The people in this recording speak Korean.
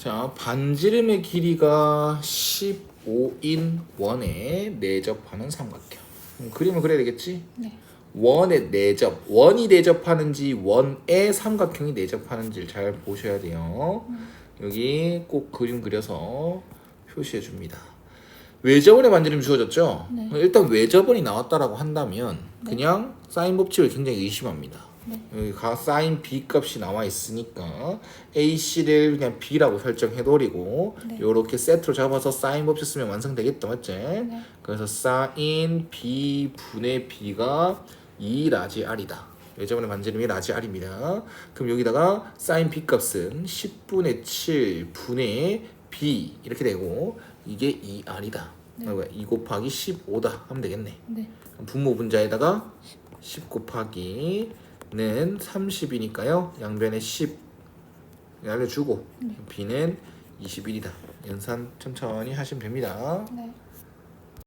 자, 반지름의 길이가 15인 원에 내접하는 삼각형. 그럼 그림을 그려야 되겠지? 네. 원에 내접, 원이 내접하는지 원에 삼각형이 내접하는지를 잘 보셔야 돼요. 여기 꼭 그림 그려서 표시해 줍니다. 외접원의 반지름이 주어졌죠? 네. 일단 외접원이 나왔다라고 한다면 그냥 사인 법칙을 굉장히 의심합니다. 네. 여기 가 사인 b 값이 나와 있으니까 AC를 그냥 b라고 설정해버리고 네. 이렇게 세트로 잡아서 사인 법칙 쓰면 완성되겠다 맞지? 네. 그래서 사인 b 분의 b가 2 라지 r이다. 예전에 반지름이 라지 r입니다. 그럼 여기다가 사인 b 값은 10분의 7 분의 b 이렇게 되고 이게 2r이다. 네. 2 곱하기 15다 하면 되겠네. 네. 분모 분자에다가 10 곱하기 는 30이니까요. 양변에 10 알려주고 네. b는 21이다. 연산 천천히 하시면 됩니다. 네.